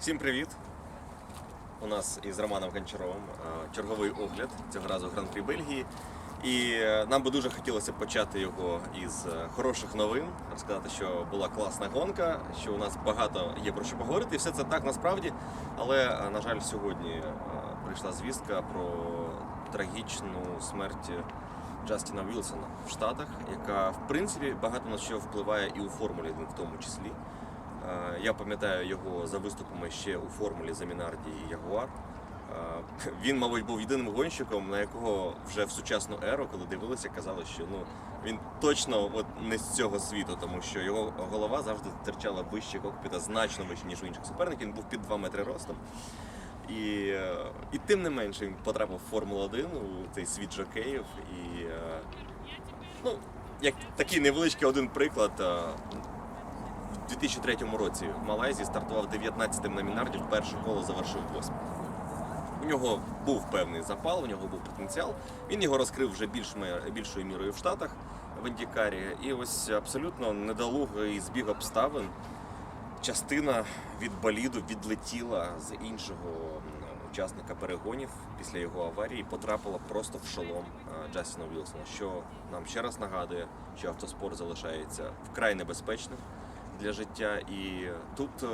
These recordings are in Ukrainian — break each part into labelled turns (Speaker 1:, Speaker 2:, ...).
Speaker 1: Всім привіт! У нас із Романом Гончаровим е, черговий огляд цього разу Гран-прі Бельгії. І е, нам би дуже хотілося почати його із е, хороших новин, розказати, що була класна гонка, що у нас багато є про що поговорити. І все це так насправді. Але, на жаль, сьогодні прийшла звістка про трагічну смерть Джастіна Вілсона в Штатах, яка в принципі багато на що впливає і у Формулі 1 в тому числі. Е, Я пам'ятаю його за виступами ще у формулі за Мінарді і Ягуар. Е, Він, мабуть, був єдиним гонщиком, на якого вже в сучасну еру, коли дивилися, казали, що ну він точно от не з цього світу, тому що його голова завжди терчала вище кокпіта, значно вище, ніж у інших суперників. Він був під 2 метри ростом. І, е, і тим не менше він потрапив в Формулу 1 у цей світ жокеїв. І ну, як такий невеличкий один приклад. У 2003 році в Малайзії стартував 19-м на Мінарді, перше коло завершив 8. У нього був певний запал, у нього був потенціал. Він його розкрив вже більш, більшою мірою в Штатах в Індікарі. І ось абсолютно недолугий збіг обставин. Частина від боліду відлетіла з іншого учасника перегонів після його аварії, потрапила просто в шолом Джастіна Вілсона, що нам ще раз нагадує, що автоспорт залишається вкрай небезпечним для життя, і тут е,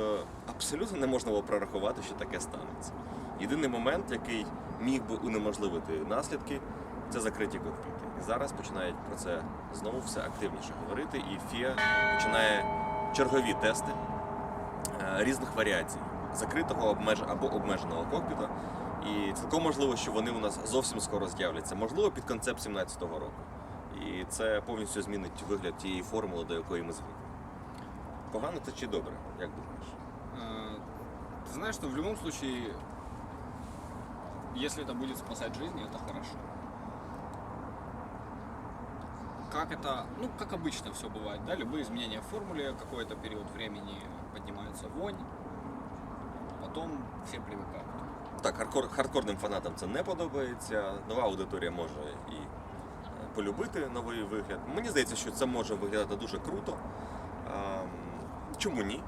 Speaker 1: абсолютно не можна було прорахувати, що таке станеться. Єдиний момент, який міг би унеможливити наслідки, це закриті кокпіти. І зараз починають про це знову все активніше говорити, і ФІА починає чергові тести е, різних варіацій закритого обмеж... або обмеженого кокпіта. І цілком можливо, що вони у нас зовсім скоро з'являться, можливо, під концепт 17-го року. І це повністю змінить вигляд тієї формули, до якої ми звикли. Погано це чи добре, як думаєш?
Speaker 2: Э, Ты знаешь, что в любом случае, если это будет спасать жизни, это хорошо. Как это, ну, как обычно все бывает, да, любые изменения в формуле, какой-то период времени поднимается вонь, потом все привыкают.
Speaker 1: Так, хардкор, хардкорним фанатам це не подобається. Нова аудиторія може і е, полюбити новий вигляд. Мені здається, що це може виглядати дуже круто. Ем, Чому ні?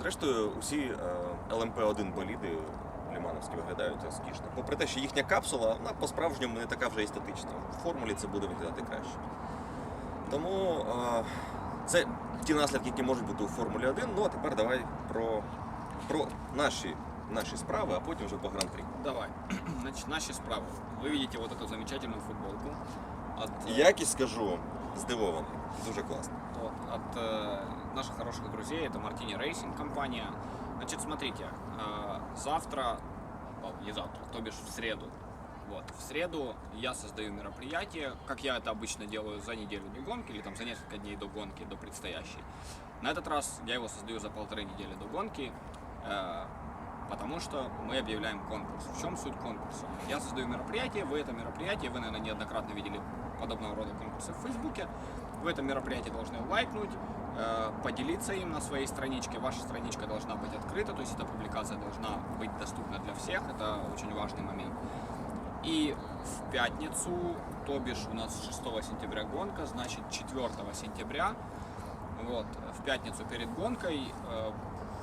Speaker 1: Зрештою, усі е, ЛМП-1 боліди лімановські виглядають розкішно. Попри те, що їхня капсула вона по-справжньому не така вже естетична. В формулі це буде виглядати краще. Тому е, це ті наслідки, які можуть бути у Формулі 1. Ну а тепер давай про, про наші, наші справи, а потім вже по гран-прі.
Speaker 2: Давай, значит, наши справы. Вы видите вот эту замечательную футболку от, э,
Speaker 1: Якість скажу, здивований. Дуже класно.
Speaker 2: Вот, от э, наших хороших друзей, это Martini Racing компания. Значит, смотрите, э, завтра, не завтра, то бишь в среду, вот, в среду я создаю мероприятие, как я это обычно делаю за неделю до гонки или там за несколько дней до гонки, до предстоящей. На этот раз я его создаю за полторы недели до гонки, э, потому что мы объявляем конкурс. В чем суть конкурса? Я создаю мероприятие, вы это мероприятие, вы, наверное, неоднократно видели подобного рода конкурсы в Фейсбуке. Вы это мероприятие должны лайкнуть, поделиться им на своей страничке. Ваша страничка должна быть открыта, то есть эта публикация должна быть доступна для всех. Это очень важный момент. И в пятницу, то бишь у нас 6 сентября гонка, значит 4 сентября, вот, в пятницу перед гонкой э,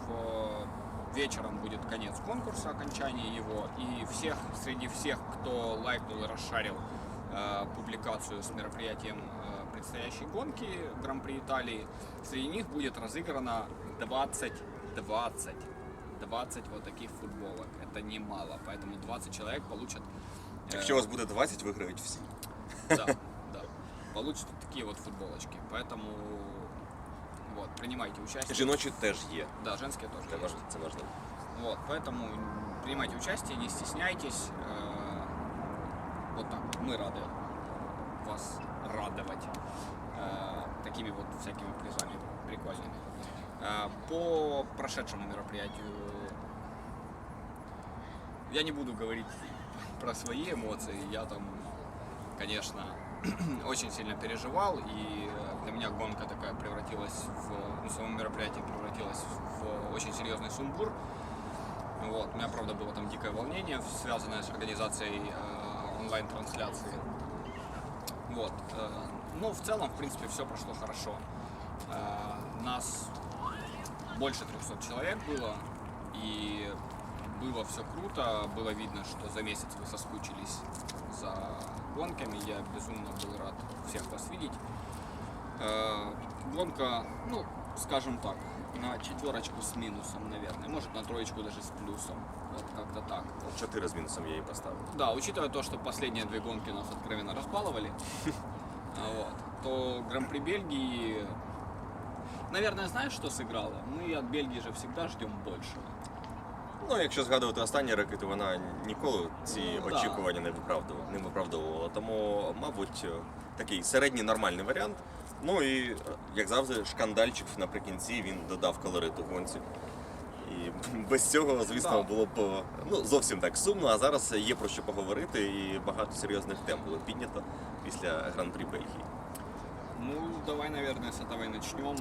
Speaker 2: в- вечером будет конец конкурса, окончание его, и всех, среди всех, кто лайкнул и расшарил э, публикацию с мероприятием э, предстоящей гонки Гран-при Италии, среди них будет разыграно 20, 20, 20 вот таких футболок. Это немало, поэтому 20 человек получат... э,
Speaker 1: Якщо у вас буде 20, виграють всі.
Speaker 2: да, да. Получат вот такие вот футболочки. Поэтому вот, принимайте участие.
Speaker 1: Жіночі теж є.
Speaker 2: Да, женские тоже
Speaker 1: Це
Speaker 2: есть.
Speaker 1: важливо. Це важливо.
Speaker 2: Вот, поэтому принимайте участие, не стесняйтесь. Э, Вот так. вот. Мы рады вас радовать э, такими вот всякими призами прикольными. Э, По прошедшему мероприятию я не буду говорить про свои эмоции. Я там, конечно, очень сильно переживал, и для меня гонка такая превратилась в, ну, само мероприятие превратилось в очень серьезный сумбур. Вот. У меня, правда, было там дикое волнение, связанное с организацией э, онлайн-трансляции. Вот. э, но в целом, в принципе, все прошло хорошо. Э, нас больше 300 человек было, И было все круто, было видно, что за месяц вы соскучились за гонками. Я безумно был рад всех вас видеть. Э, Гонка, ну, скажем так, на четверочку с минусом, наверное. Может, на троечку даже с плюсом. Вот как-то так.
Speaker 1: Чотири з мінусом я її поставив.
Speaker 2: Да, учитывая то, что последние две гонки нас откровенно разбаловали, а, вот, то Гран-при Бельгии, наверное, знаешь, что сыграло? Мы от Бельгии же всегда ждем большего.
Speaker 1: Ну, якщо згадувати останні роки, то вона ніколи ці
Speaker 2: Ну, да.
Speaker 1: очікування не виправдувала, не виправдовувала. Тому, мабуть, такий середній нормальний варіант. Ну і е, як завжди, шкандальчик наприкінці він додав колориту гонці. І без цього, звісно,
Speaker 2: Так.
Speaker 1: було б е, ну, зовсім так сумно, а зараз є про що поговорити, і багато серйозних тем було піднято після гран-прі Бельгії.
Speaker 2: Ну, давай, наверное, с этого и начнем.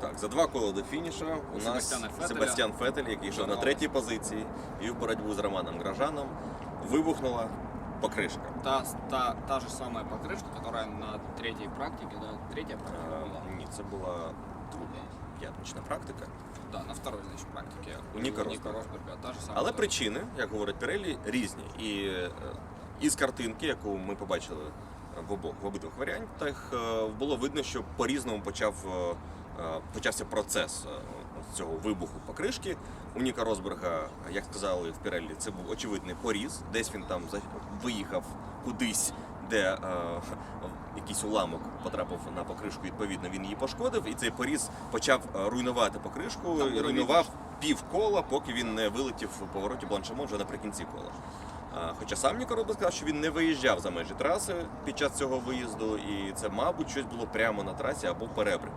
Speaker 1: Так, за два кола до фініша у
Speaker 2: У
Speaker 1: нас
Speaker 2: Себастьяна Феттеля.
Speaker 1: Себастьян Фетель, який йшов на
Speaker 2: Здорово.
Speaker 1: третій позиції, і в боротьбу з Романом Гражаном вибухнула покришка.
Speaker 2: Та, та, та же самая покрышка, которая на третьей практике, да, третья практика
Speaker 1: Е,
Speaker 2: была.
Speaker 1: Ні, це була друга п'ятнична практика.
Speaker 2: Да, на второй, значит, практике.
Speaker 1: У Ника Росберга.
Speaker 2: Росберга, та же самая.
Speaker 1: Але
Speaker 2: да.
Speaker 1: причини, як говорить Пірелі, різні. І е, із картинки, яку ми побачили в обох в обидвох варіантах, е, було видно, що по-різному почав, е, е, почався процес е, цього вибуху покришки. У Ніка Росберга, як сказали в Пірелі, це був очевидний поріз. Десь він там за- виїхав кудись, де е, якийсь уламок потрапив на покришку, відповідно, він її пошкодив, і цей поріз почав е, руйнувати покришку, і руйнував пів кола, поки він не вилетів у повороті Бланшемон вже наприкінці кола. Хоча сам Ніко сказав, що він не виїжджав за межі траси під час цього виїзду, і це, мабуть, щось було прямо на трасі або в перебрик.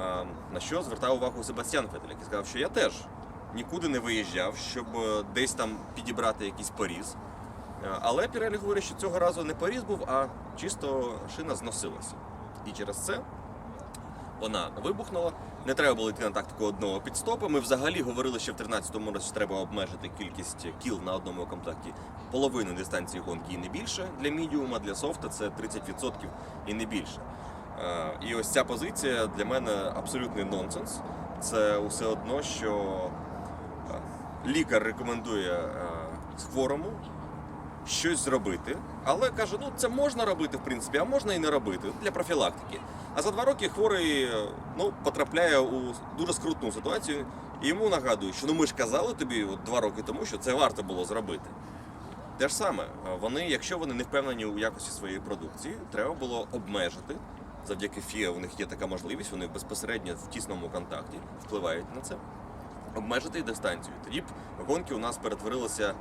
Speaker 1: А, На що звертав увагу Себастьян Фетель, який сказав, що я теж нікуди не виїжджав, щоб е, десь там підібрати якийсь поріз. Е, Але Пірелі говорить, що цього разу не поріз був, а чисто шина зносилася. І через це вона вибухнула. Не треба було йти на тактику одного підстопу. Ми взагалі говорили, що в 13-му році треба обмежити кількість кіл на одному комплекті половину дистанції гонки і не більше. Для мідіума, для софта це 30% і не більше. Е, І ось ця позиція для мене абсолютний нонсенс. Це усе одно, що е, лікар рекомендує хворому щось зробити, але каже, ну це можна робити в принципі, а можна і не робити для профілактики. А за два роки хворий ну, потрапляє у дуже скрутну ситуацію, і йому нагадують, що ну ми ж казали тобі от, два роки тому, що це варто було зробити. Те ж саме, е, вони, якщо вони не впевнені у якості своєї продукції, треба було обмежити. Завдяки ФІА у них є така можливість, вони безпосередньо в тісному контакті впливають на це. Обмежити дистанцію. Тоді б гонки у нас перетворилися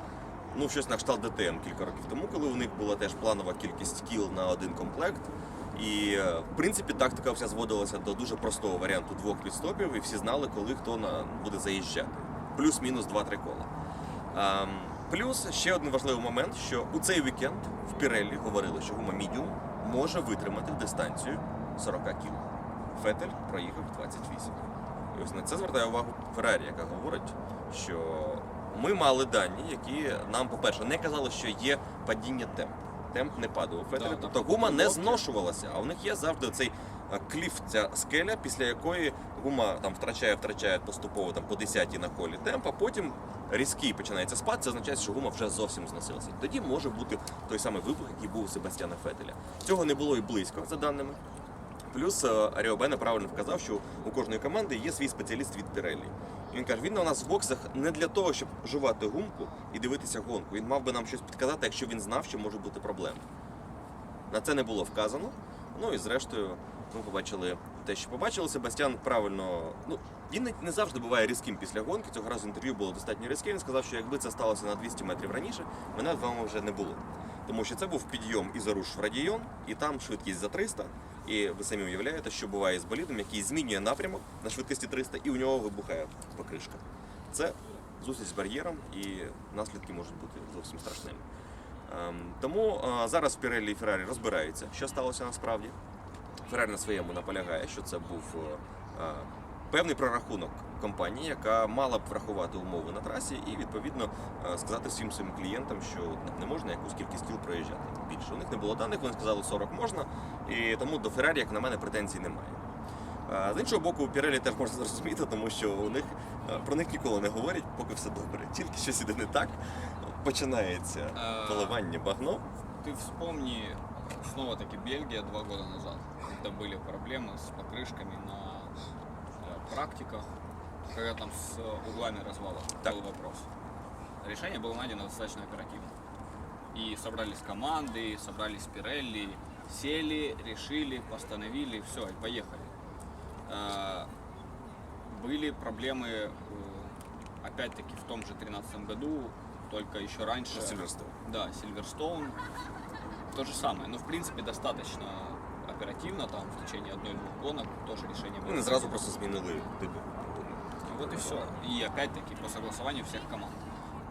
Speaker 1: ну, щось на кшталт ДТМ кілька років тому, коли у них була теж планова кількість кіл на один комплект. І е, в принципі тактика вся зводилася до дуже простого варіанту двох підстопів, і всі знали, коли хто на буде заїжджати. Плюс-мінус 2-3 кола. Ем, плюс ще один важливий момент, що у цей вікенд в Піреллі говорили, що гума Medium може витримати дистанцію 40 кіл. Фетель проїхав 28. І ось на це звертає увагу Феррарі, яка говорить, що ми мали дані, які нам, по-перше, не казали, що є падіння темпу. Темп не падав у Фетеля,
Speaker 2: Да,
Speaker 1: тобто гума не зношувалася, а у них є завжди цей е, кліф, ця скеля, після якої гума там втрачає, втрачає поступово там по 10 на колі темп, а потім різкий починається спад, це означає, що гума вже зовсім зносилася. Тоді може бути той самий вибух, який був у Себастьяна Фетеля. Цього не було і близько, за даними. Плюс е, правильно вказав, що у кожної команди є свій спеціаліст від Піреллі. І він каже, він у нас в боксах не для того, щоб жувати гумку і дивитися гонку. Він мав би нам щось підказати, якщо він знав, що може бути проблема. На це не було вказано. Ну і зрештою, ми побачили те, що побачили. Себастьян правильно. Ну, він не, завжди буває різким після гонки. Цього разу інтерв'ю було достатньо різке. Він сказав, що якби це сталося на 200 метрів раніше, мене з вами вже не було. Тому що це був підйом із Аруш в Радіон, і там швидкість за 300. І ви самі уявляєте, що буває з болідом, який змінює напрямок на швидкості 300, і у нього вибухає покришка. Це зустріч з бар'єром, і наслідки можуть бути зовсім страшними. Ем, тому е, зараз Піреллі і Феррарі розбираються, що сталося насправді. Феррарі на своєму наполягає, що це був е, е, певний прорахунок компанії, яка мала б врахувати умови на трасі і відповідно е, сказати всім своїм клієнтам, що не можна якусь кількість кіл проїжджати більше. У них не було даних, вони сказали 40 можна, і тому до Феррарі, як на мене, претензій немає. А, З іншого боку, Pirelli теж можна зрозуміти, тому що у них е, про них ніколи не говорять, поки все добре. Тільки щось іде не так, починається
Speaker 2: Е.
Speaker 1: поливання багно.
Speaker 2: Ты вспомни, снова-таки Бельгия два года назад, когда были проблемы с покрышками на э, практиках, когда там с углами развала
Speaker 1: Так.
Speaker 2: был вопрос. Решение было найдено достаточно оперативно. И собрались команды, собрались Пирелли, сели, решили, постановили, все, и поехали. Э, Были проблемы, э, опять-таки, в том же 2013 году, только еще раньше.
Speaker 1: Сильверстоун.
Speaker 2: Да, Сильверстоун. То же самое. Но в принципе достаточно оперативно, там в течение одной-двух гонок тоже решение было.
Speaker 1: Вони зразу просто змінили типи.
Speaker 2: Вот и все. И опять-таки по согласованию всех команд.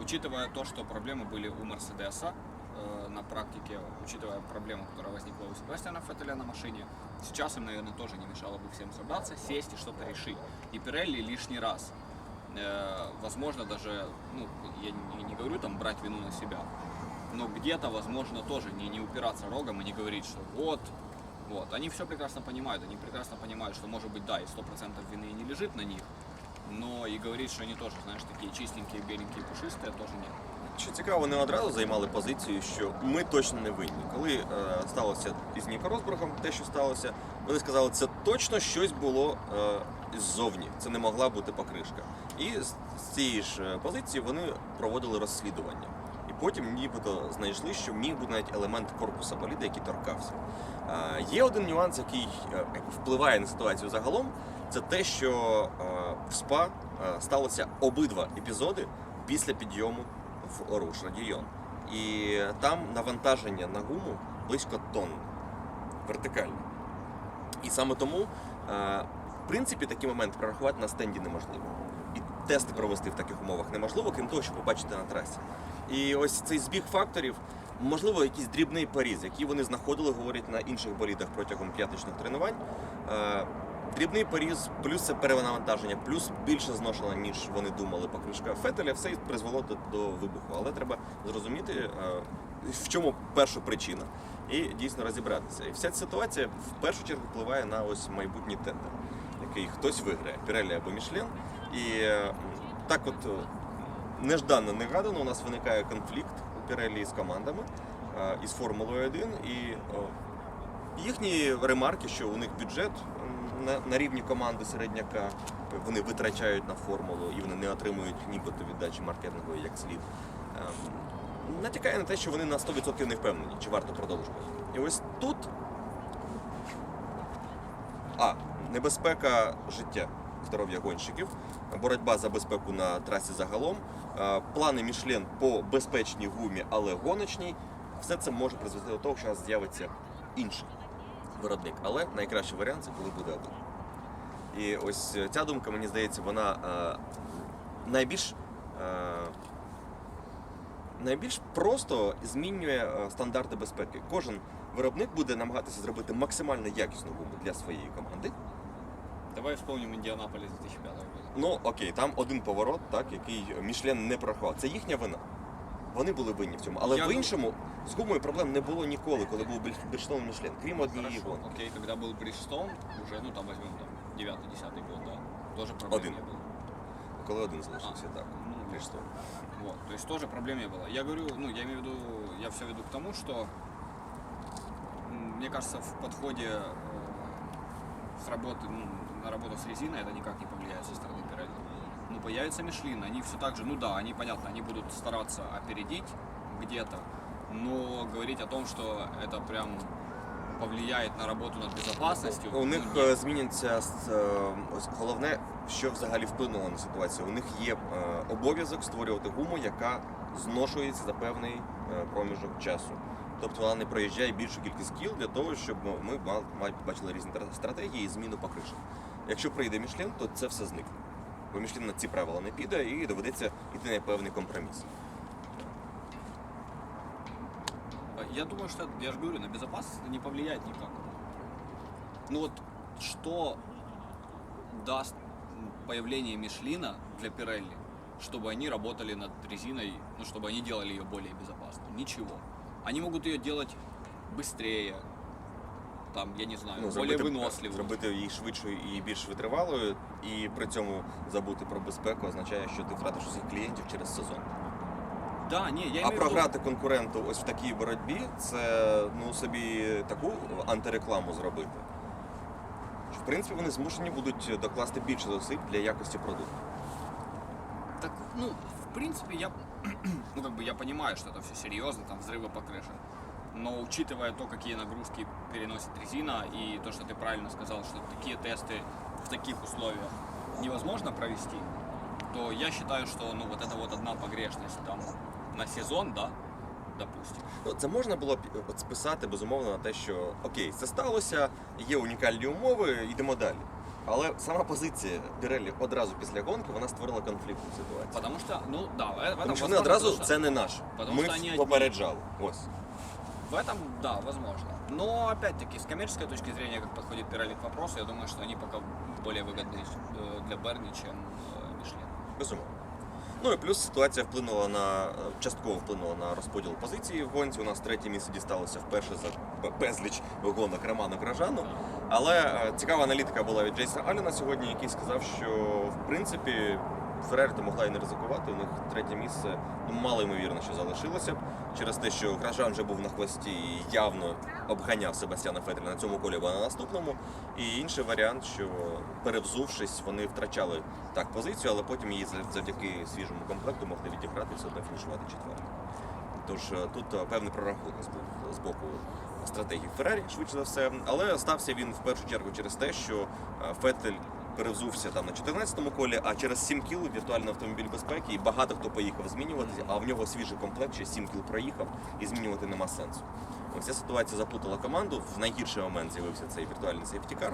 Speaker 2: Учитывая то, что проблемы были у Мерседеса э, на практике, учитывая проблему, которая возникла у Себастьяна Феттеля на машине, сейчас им, наверное, тоже не мешало бы всем собраться, сесть и что-то решить. И Пирелли лишний раз, э, возможно, даже, ну, я не, не говорю там брать вину на себя, но где-то, возможно, тоже не, не упираться рогом и не говорить, что вот, вот. Они все прекрасно понимают, они прекрасно понимают, что, может быть, да, и 100% вины и не лежит на них, но и говорить, что они тоже, знаешь, такие чистенькие, беленькие, пушистые, тоже нет.
Speaker 1: Що цікаво, вони одразу займали позицію, що ми точно не винні. Коли е, сталося із Ніко Росбергом, те, що сталося, вони сказали, це точно щось було е, ззовні. Це не могла бути покришка. І з, з цієї ж е, позиції вони проводили розслідування. Потім нібито знайшли, що міг бути навіть елемент корпуса боліда, який торкався. Є один нюанс, який е, впливає на ситуацію загалом. Це те, що е, в СПА е, сталося обидва епізоди після підйому в Оруш Радіон. І там навантаження на гуму близько тонн вертикально. І саме тому, в принципі, такий момент прорахувати на стенді неможливо. І тести провести в таких умовах неможливо, крім того, що побачити на трасі. І ось цей збіг факторів, можливо, якийсь дрібний поріз, який вони знаходили, говорять на інших болідах протягом п'ятничних тренувань. Е, Дрібний поріз, плюс це перевантаження, плюс більше зношена, ніж вони думали покришка Фетеля, все призвело до, вибуху. Але треба зрозуміти, е, в чому перша причина, і дійсно розібратися. І вся ця ситуація в першу чергу впливає на ось майбутній тендер, який хтось виграє, Пірелі або Мішлен. І е, так от нежданно негадано у нас виникає конфлікт у Пірелі з командами е, із Формулою 1 і е, їхні ремарки, що у них бюджет на, рівні команди середняка, вони витрачають на формулу і вони не отримують нібито віддачі маркетингової як слід. ем, Натякає на те, що вони на 100% не впевнені, чи варто продовжувати. І ось тут. А. Небезпека життя, здоров'я гонщиків, боротьба за безпеку на трасі загалом, е, плани Мішлен по безпечній гумі, але гоночній. Все це може призвести до того, що у нас з'явиться інший виробник. Але найкращий варіант це коли буде один. І ось ця думка, мені здається, вона е, найбільш, е, найбільш просто змінює стандарти безпеки. Кожен виробник буде намагатися зробити максимально якісну гуму для своєї команди.
Speaker 2: Давай вспомним Индианаполис 2005 года.
Speaker 1: Ну окей, там один поворот, так, який Мішлен не прорахував. Це їхня вина. Вони були винні в цьому. Але
Speaker 2: Я
Speaker 1: в
Speaker 2: ну-
Speaker 1: іншому з гумою проблем не було ніколи, коли був Більштон Мішлен, крім однієї
Speaker 2: Хорошо,
Speaker 1: гонки.
Speaker 2: окей, когда был Бриджстоун, уже, ну там возьмем там 9-10 год, да, тоже проблем
Speaker 1: Один.
Speaker 2: не было.
Speaker 1: Коли один залишився,
Speaker 2: А,
Speaker 1: так.
Speaker 2: ну,
Speaker 1: Більштон.
Speaker 2: Вот, то есть тоже проблем не было. Я говорю, ну, я имею в виду, я все веду к тому, что, м, мне кажется, в подходе э, с работы, ну, на работу с резиной это никак не повлияет со стороны Pirelli. Ну, появится Мишлин, они все так же, ну да, они, понятно, они будут стараться опередить где-то, но говорить о том, что это прям повлияет на работу над безопасностью,
Speaker 1: У
Speaker 2: ну,
Speaker 1: них
Speaker 2: нет.
Speaker 1: е, зміняться с- е, ось головне, що взагалі вплинуло на ситуацію. У них є е, обов'язок створювати гуму, яка зношується за певний е, проміжок часу. Тобто вона не проїжджає більшу кількість кіл для того, щоб ми мал- мал- бачили різні тра- стратегії і зміну покришок. Якщо прийде Мішлен, то це все зникне. Бо Мішлен на ці правила не піде і доведеться йти на певний компроміс.
Speaker 2: Я думаю, что, я же говорю, на безопасность это не повлияет никак. Ну вот, что даст появление Мишлина для Пирелли, чтобы они работали над резиной, ну, чтобы они делали ее более безопасной? Ничего. Они могут ее делать быстрее, там, я не знаю,
Speaker 1: Ну,
Speaker 2: более
Speaker 1: зробити,
Speaker 2: выносливую.
Speaker 1: зробити її швидшою і більш витривалою, і при цьому забути про безпеку означає, що ти втратиш усіх клієнтів через сезон.
Speaker 2: Да, не, я
Speaker 1: А
Speaker 2: имею в виду-
Speaker 1: програти конкуренту ось в такій боротьбі це ну собі таку антирекламу зробити. що, В принципі, вони змушені будуть докласти більше зусиль для якості продукту.
Speaker 2: Так, ну, в принципе, я, ну, как бы я понимаю, что это все серьезно, там взрывы по крыше. Но учитывая то, какие нагрузки переносит резина, и то, что ты правильно сказал, что такие тесты в таких условиях невозможно провести, то я считаю, что ну вот это вот одна погрешность там на сезон, да, допустим.
Speaker 1: Ну, це можна було б от списати безумовно на те, що окей, це сталося, є унікальні умови, йдемо далі. Але сама позиція Pirelli одразу після гонки вона створила конфліктну ситуацію.
Speaker 2: Потому что, ну да, в этом
Speaker 1: Тому що вони
Speaker 2: возможно,
Speaker 1: одразу
Speaker 2: потому что-
Speaker 1: це не наше.
Speaker 2: потому
Speaker 1: Ми
Speaker 2: що вони одні.
Speaker 1: попереджали. Ось.
Speaker 2: В этом, да, возможно. Но опять-таки, с коммерческой точки зрения, как подходит Pirelli к вопросу, я думаю, что они пока более выгодны э, для Берни, чем э, Мишлен.
Speaker 1: Безумовно. Ну і плюс ситуація вплинула на е, частково вплинула на розподіл позиції в гонці. У нас третє місце дісталося вперше за б- безліч гонок Роману Гражану. Але е, цікава аналітика була від Джейса Аллена сьогодні, який сказав, що в принципі Феррері то могла і не ризикувати. У них третє місце ну, мало ймовірно, що залишилося б через те, що Гражан вже був на хвості і явно обганяв Себастьяна Феттеля на цьому колі або на наступному. І інший варіант, що перевзувшись, вони втрачали так позицію, але потім її завдяки свіжому комплекту могли відіграти і все одно фінішувати четвертим. Тож е, тут е, певний прорахунок з боку стратегії Феррарі, швидше за все. Але стався він в першу чергу через те, що е, Феттель перевзувся там на 14-му колі, а через 7 кіл віртуальний автомобіль безпеки, і багато хто поїхав змінюватися, а в нього свіжий комплект, ще 7 кіл проїхав, і змінювати нема сенсу. Ось ця ситуація заплутала команду. В найгірший момент з'явився цей віртуальний сейфтікар.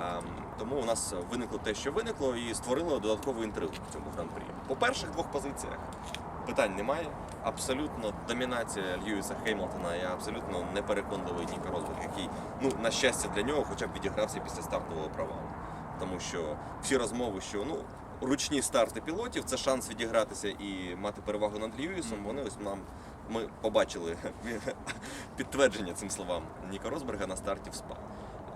Speaker 1: Ем, Тому у нас виникло те, що виникло, і створило додаткову інтригу в цьому гран-прі. По перших двох позиціях питань немає. Абсолютно домінація Льюіса Хеймлтона і абсолютно непереконливий Ніка Розберг, який, ну, на щастя для нього, хоча б відігрався після стартового провалу. Тому що всі розмови, що ну, ручні старти пілотів це шанс відігратися і мати перевагу над Льюісом. Вони ось нам ми побачили підтвердження цим словам Ніка Росберга на старті в СПА.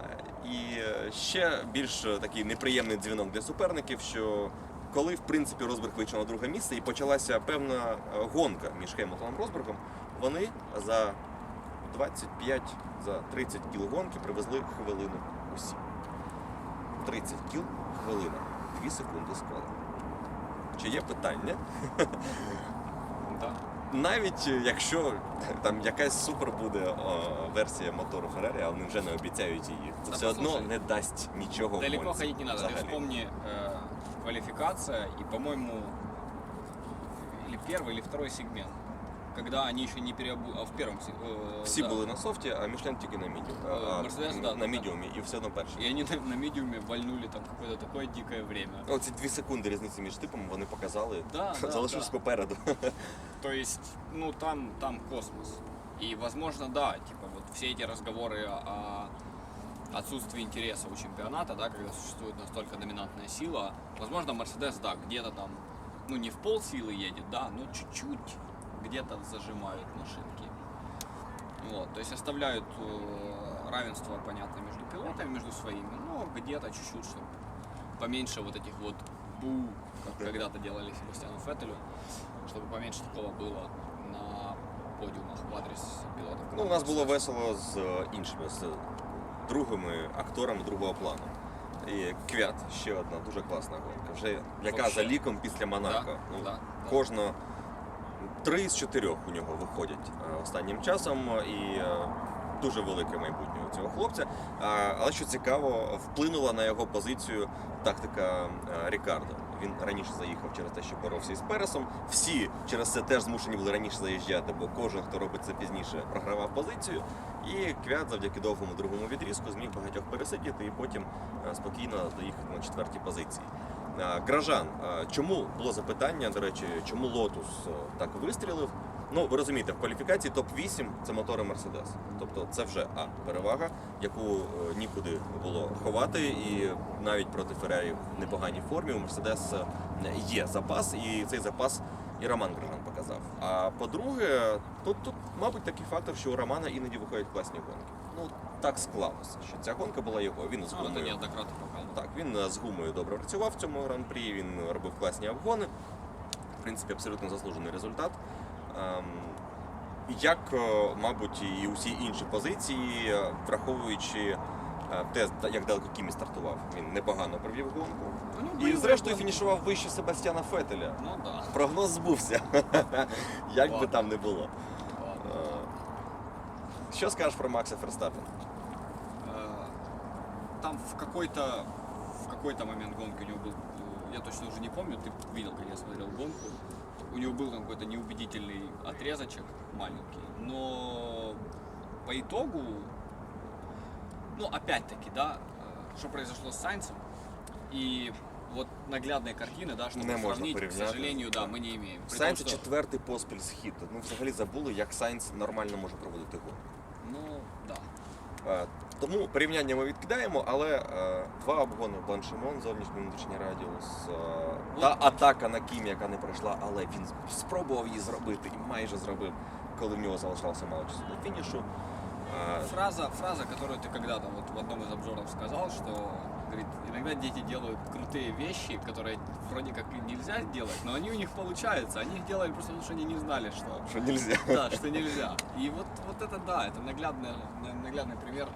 Speaker 1: Е, І е, ще більш е, такий неприємний дзвінок для суперників, що коли в принципі Росберг вийшов на друге місце і почалася певна гонка між Хемілтоном і Росбергом, вони за 25 за 30 кіл гонки привезли хвилину усі. 30 кіл хвилина. 2 секунди з кола. Чи є питання?
Speaker 2: Да.
Speaker 1: Навіть е, якщо там якась супер буде о, версія мотору Феррарі, а вони вже не обіцяють її, це
Speaker 2: Та
Speaker 1: все одно
Speaker 2: послухай,
Speaker 1: не дасть нічого.
Speaker 2: Далеко
Speaker 1: гонці
Speaker 2: ходить не надо. Ты
Speaker 1: взагалі.
Speaker 2: вспомни э, квалификация и, по-моему, или первый, или второй сегмент. Когда они еще не переобу... А в первом... се- э,
Speaker 1: Всі
Speaker 2: да.
Speaker 1: були на софті, а Мішлен тільки на мідіум.
Speaker 2: Е,
Speaker 1: А,
Speaker 2: Мерседес,
Speaker 1: на-
Speaker 2: да,
Speaker 1: на
Speaker 2: да.
Speaker 1: мідіумі, і все одно перший.
Speaker 2: И они на, на медиуме вальнули там какое-то такое дикое время.
Speaker 1: Оці дві секунди різниці між типами вони показали.
Speaker 2: Да, да,
Speaker 1: Залишилось
Speaker 2: да.
Speaker 1: попереду.
Speaker 2: То есть, ну там, там космос. И, возможно, да, типа вот все эти разговоры о отсутствии интереса у чемпионата, да, когда существует настолько доминантная сила, возможно, Мерседес, да, где-то там, ну не в пол силы едет, да, но чуть-чуть где-то зажимают машинки. Вот, то есть оставляют э, равенство, понятно, между пилотами, между своими, но где-то чуть-чуть, чтобы поменьше вот этих вот бу, как
Speaker 1: Да.
Speaker 2: когда-то делали Себастьяну Феттелю, чтобы поменьше такого было на подиумах в адрес пилотов.
Speaker 1: Ну, у нас було весело з е, іншими, з другими акторами другого плану. І Квят, ще одна дуже класна гонка. Вже яка
Speaker 2: Вообще.
Speaker 1: за ліком після Монако.
Speaker 2: Да,
Speaker 1: Ну,
Speaker 2: да, да.
Speaker 1: Три з чотирьох у нього виходять е, останнім часом, і е, дуже велике майбутнє у цього хлопця. Але що цікаво, вплинула на його позицію тактика е, Рікардо. Він раніше заїхав через те, що боровся із Пересом. Всі через це теж змушені були раніше заїжджати, бо кожен, хто робить це пізніше, програвав позицію. І Квят завдяки довгому другому відрізку зміг багатьох пересидіти і потім спокійно доїхати на четвертій позиції. Гражан, чому було запитання, до речі, чому Лотус так вистрілив? Ну, ви розумієте, в кваліфікації топ-8 це мотори Мерседес. Тобто це вже А перевага, яку нікуди було ховати, і навіть проти Феррарі в непоганій формі у Мерседес є запас, і цей запас і Роман Гражан показав. А по-друге, тут, тут, мабуть, такий фактор, що у Романа іноді виходять класні гонки. Ну, так склалося, що ця гонка була його. Він з
Speaker 2: Ну, это
Speaker 1: гумою.
Speaker 2: неоднократно показывал.
Speaker 1: Так, він е, з гумою добре працював в цьому гран-прі, він робив класні обгони. В принципі, абсолютно заслужений результат. Ем, Як, е, мабуть, і усі інші позиції, е, враховуючи е, те, та- як далеко Кімі стартував, він непогано провів гонку.
Speaker 2: У него
Speaker 1: І
Speaker 2: были
Speaker 1: зрештою
Speaker 2: гонки.
Speaker 1: фінішував вище Себастьяна Фетеля.
Speaker 2: Ну да.
Speaker 1: Прогноз збувся. Як би
Speaker 2: Ладно.
Speaker 1: там не було.
Speaker 2: ладно.
Speaker 1: Е, Що скажеш про Макса Ферстаппена?
Speaker 2: Э, Там в какой-то в какой-то момент гонки у него был, э, я точно уже не помню, ты видел, как я смотрел гонку, у него был там какой-то неубедительный отрезочек маленький, но по итогу, ну опять-таки, да, э, что произошло с Сайнцем, и вот наглядные картины, да, чтобы
Speaker 1: Не можно
Speaker 2: сравнить, к
Speaker 1: порівняти.
Speaker 2: сожалению, да, мы не имеем. При
Speaker 1: Сайнс
Speaker 2: том, что-
Speaker 1: четвертий поспіль схід. Ми взагалі забули, як Сайнс нормально може проводити гонку.
Speaker 2: Ну, да.
Speaker 1: Е, тому порівняння ми відкидаємо, але е, два обгони Бланшемон, зовнішній внутрішній радіус, е, та атака на Кім, яка не пройшла, але він спробував її зробити і майже зробив, коли в нього залишалося мало часу до фінішу. Е,
Speaker 2: Фраза, фраза, которую ты когда-то вот в одном из обзоров сказал, что говорит, иногда дети делают крутые вещи, которые вроде как нельзя делать, но они у них получаются. Они их делали просто потому, что они не знали, что,
Speaker 1: Що нельзя.
Speaker 2: да, что нельзя. И вот, вот это да, это наглядный, наглядный пример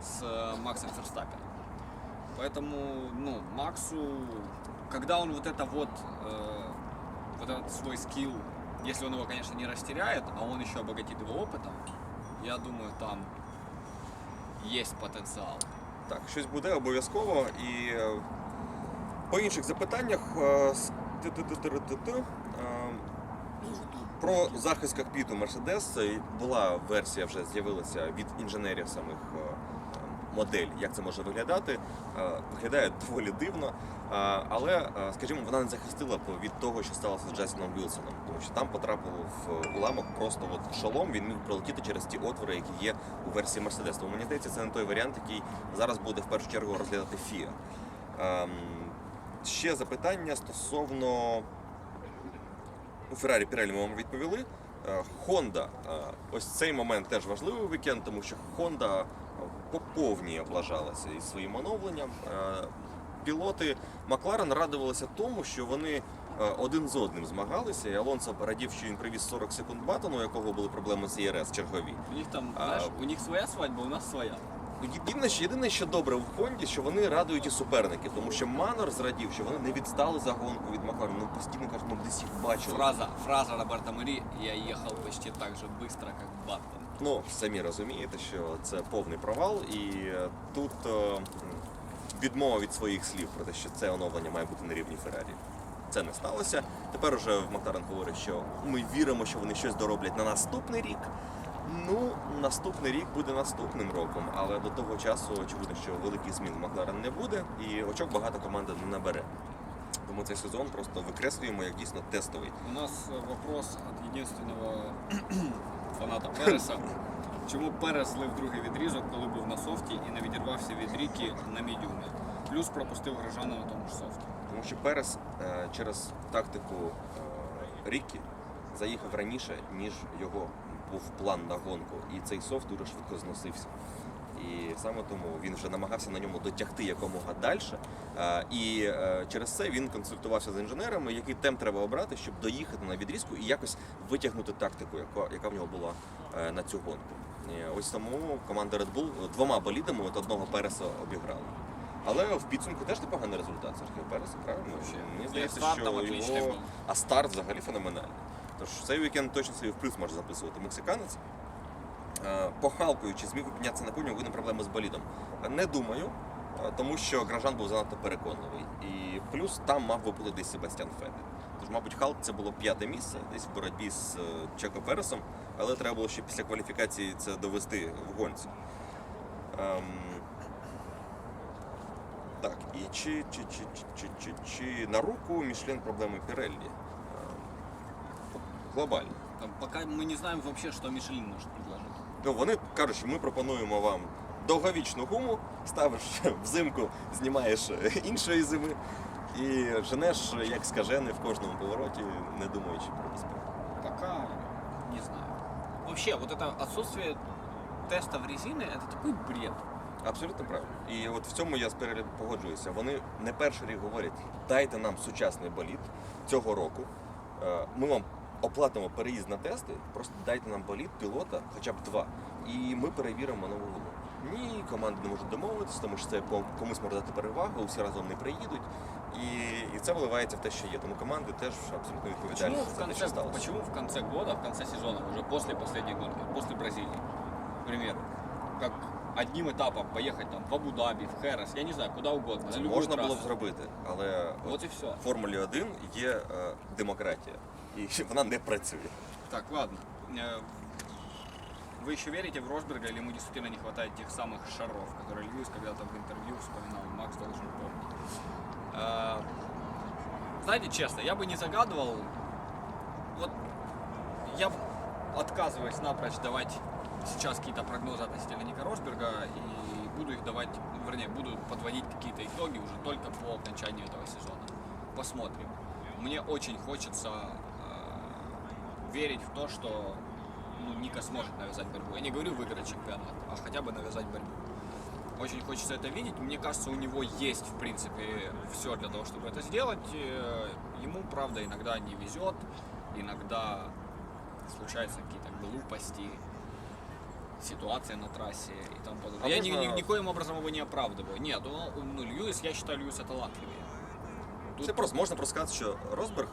Speaker 2: с э, Максом Ферстаппином. Поэтому, ну, Максу, когда он вот это вот, э, вот этот свой скилл, если он его, конечно, не растеряет, а он еще обогатит его опытом, я думаю, там есть потенциал.
Speaker 1: Так, щось буде обов'язково. І е, по інших запитаннях е, е, про захист кокпіту е, була версія, вже з'явилася від інженерів самих модель, як це може виглядати. Е, Виглядає доволі дивно, е, але, е, скажімо, вона не захистила від того, що сталося з Джасіном Вілсоном, тому що там потрапило в уламок просто от шолом, він міг пролетіти через ті отвори, які є у версії Mercedes. Тому мені здається, це не той варіант, який зараз буде в першу чергу розглядати FIA. Ем, ще запитання стосовно у Феррарі Пірелі ми вам відповіли. Honda, ось цей момент теж важливий вікенд, тому що Honda по повній облажалася із своїм оновленням. Е, Пілоти Макларен радувалися тому, що вони е, один з одним змагалися, і Алонсо радів, що він привіз 40 секунд батону, у якого були проблеми з ЄРС чергові.
Speaker 2: У них там,
Speaker 1: А-
Speaker 2: знаешь, у них своя свадьба, у нас своя.
Speaker 1: Єдине, що єдине, що добре в Хонді, що вони радують і суперників, тому що Манор зрадів, що вони не відстали за гонку від Макларена. Ну постійно кажуть, ми десь їх бачили.
Speaker 2: Фраза, фраза Роберта Мари, я ехал почти так же быстро, как Баттон.
Speaker 1: Ну, самі розумієте, що це повний провал, і е, тут е, відмова від своїх слів про те, що це оновлення має бути на рівні Феррарі. Це не сталося. Тепер уже Макларен говорить, що ми віримо, що вони щось дороблять на наступний рік. Ну, наступний рік буде наступним роком, але до того часу очевидно, що великих змін в Макларен не буде, і очок багато команда не набере. Тому цей сезон просто викреслюємо як дійсно тестовий.
Speaker 2: У нас э, вопрос от единственного фаната Переса. Чому Перес злив другий відрізок, коли був на софті і не відірвався від ріки на мідіумі? Плюс пропустив Грижана на тому ж софті.
Speaker 1: Тому що Перес е, через тактику е, Рікі заїхав раніше, ніж його був план на гонку. І цей софт дуже швидко зносився. І саме тому він вже намагався на ньому дотягти якомога далі. Е, і е, через це він консультувався з інженерами, який темп треба обрати, щоб доїхати на відрізку і якось витягнути тактику, яка, яка в нього була е, на цю гонку. Ось тому команда Red Bull двома болідами от одного Переса обіграла. Але в підсумку теж непоганий результат Сергія Переса, правильно? Мені здається, що
Speaker 2: там
Speaker 1: його... А старт взагалі феноменальний. Тож цей вікенд точно собі в плюс може записувати мексиканець. Е, Похалкою, чи зміг піднятися на подіум, виник проблеми з болідом. Не думаю, е, тому що Гражан був занадто переконливий. І плюс там мав би бути десь Себастьян Фетель. Тож, мабуть, Халк це було п'яте місце, десь в боротьбі з е, Чеко Пересом, але треба було ще після кваліфікації це довести в гонці. Ем, так, і чи, чи, чи, чи, чи, чи, на руку Мішлен проблеми Піреллі? Ем, глобально.
Speaker 2: Пока мы не знаем вообще, что Мишелин может предложить.
Speaker 1: Ну, вони кажуть, що ми пропонуємо вам довговічну гуму, ставиш взимку, знімаєш іншої зими і женеш як скажений в кожному повороті, не думаючи про безпеку.
Speaker 2: Пока не знаю. Вообще, вот это отсутствие тестов резины это такой бред.
Speaker 1: Абсолютно правильно. І от в цьому я з Перелі погоджуюся. Вони не перший рік говорять, дайте нам сучасний болід цього року. Е, Ми вам оплатимо переїзд на тести, просто дайте нам болід, пілота, хоча б два, і ми перевіримо нову вину. Ні, команди не можуть домовитися, тому що це комусь може дати перевагу, усі разом не приїдуть. І, і це виливається в те, що є. Тому команди теж абсолютно відповідальні за те,
Speaker 2: конце,
Speaker 1: що сталося.
Speaker 2: почему в конце года, в конце сезона, уже после последней гонки, после Бразилии, к примеру, как одним этапом поехать там в Абу-Даби, в Херес, я не знаю, куда угодно,
Speaker 1: Це
Speaker 2: на
Speaker 1: можна було б зробити, але от
Speaker 2: Вот и все.
Speaker 1: в Формулі 1 є е, демократія, і вона не працює.
Speaker 2: Так, ладно. Вы еще верите в Росберга или ему действительно не хватает тех самых шаров, которые Льюис когда-то в интервью вспоминал, Макс должен помнить. Э, Знаете, честно, я бы не загадывал, вот я отказываюсь напрочь давать сейчас какие-то прогнозы относительно Ника Росберга и буду их давать, вернее, буду подводить какие-то итоги уже только по окончанию этого сезона. Посмотрим. Мне очень хочется верить в то, что ну, Ника сможет навязать борьбу. Я не говорю выиграть чемпионат, а хотя бы навязать борьбу. Очень хочется это видеть. Мне кажется, у него есть, в принципе, все для того, чтобы это сделать. Э, Ему, правда, иногда не везет, иногда случаются какие-то глупости, ситуация на трассе и тому подобное.
Speaker 1: А
Speaker 2: я ни-
Speaker 1: можно-
Speaker 2: ни- никоим образом его не оправдываю. Нет, он, ну, Льюис, я считаю Льюиса талантливее. Тут-
Speaker 1: Це просто можна просто сказати, що Росберг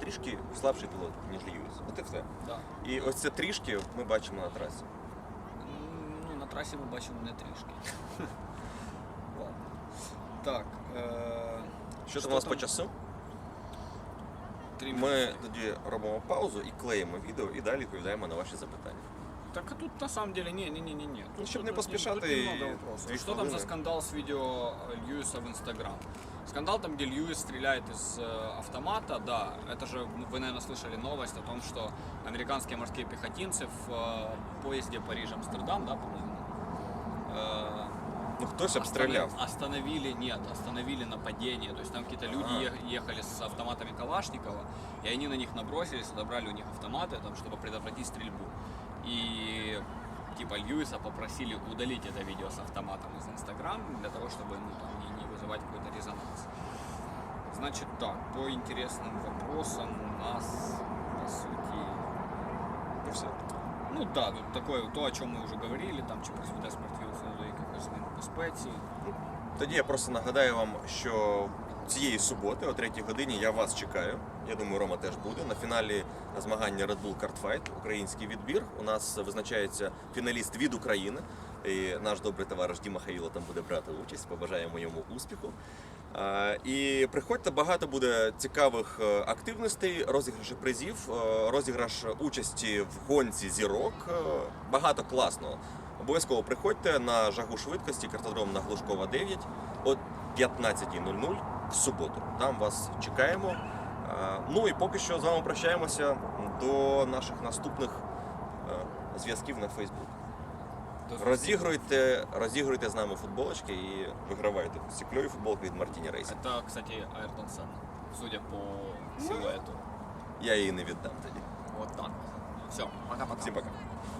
Speaker 1: трішки слабший пілот, ніж Льюіс. От і все.
Speaker 2: Да.
Speaker 1: І ось це трішки ми бачимо на трасі.
Speaker 2: Ну, на трасі ми бачимо не трішки. Так. Е...
Speaker 1: Що там у нас по часу? Ми тоді робимо паузу і клеїмо відео і далі відповідаємо на ваші запитання.
Speaker 2: Так а тут на самом деле не, не, не, не, не.
Speaker 1: Ну, щоб не поспішати і
Speaker 2: Что
Speaker 1: дві
Speaker 2: там за
Speaker 1: хвилини.
Speaker 2: скандал с видео э, Льюиса в Инстаграм? Скандал там, где Льюис стреляет из э, автомата, да. Это же ну, вы, наверное, слышали новость о том, что американские морские пехотинцы в э, поезде Париж-Амстердам, да, по-моему, э,
Speaker 1: Ну хтось обстріляв.
Speaker 2: Останов- Остановили, нет, остановили нападение. То есть там какие-то люди
Speaker 1: Ага.
Speaker 2: е- ехали с автоматами Калашникова, и они на них набросились, отобрали у них автоматы, там, чтобы предотвратить стрельбу. И типа Льюиса попросили удалить это видео с автоматом из Инстаграм для того, чтобы ну, там, не, не вызывать какой-то резонанс. Значит так, по интересным вопросам у нас, по сути,
Speaker 1: І все.
Speaker 2: ну да, тут такое, то, о чем мы уже говорили, там, чи призведе смерть вірусу до якихось змін у безпеці.
Speaker 1: Тоді я просто нагадаю вам, що цієї суботи, о 3 годині, я вас чекаю. Я думаю, Рома теж буде. На фіналі змагання Red Bull Kart український відбір. У нас визначається фіналіст від України. І наш добрий товариш Діма Хаїло там буде брати участь. Побажаємо йому успіху. І приходьте, багато буде цікавих е, активностей, розіграші призів, е, розіграш участі в гонці зірок. е, Багато класного. Обов'язково приходьте на жагу швидкості, картодром на Глушкова 9 о 15.00 в суботу. Там вас чекаємо. Е, Ну і поки що з вами прощаємося до наших наступних е, зв'язків на Facebook. Розігруйте, розігруйте з нами футболочки і вигравайте ці кльові футболки від Мартіні Рейсі.
Speaker 2: Это, кстати, Айртон Сенна, судя по силуэту.
Speaker 1: Я її не віддам тоді.
Speaker 2: Вот так. Все, пока-пока.
Speaker 1: Всім пока.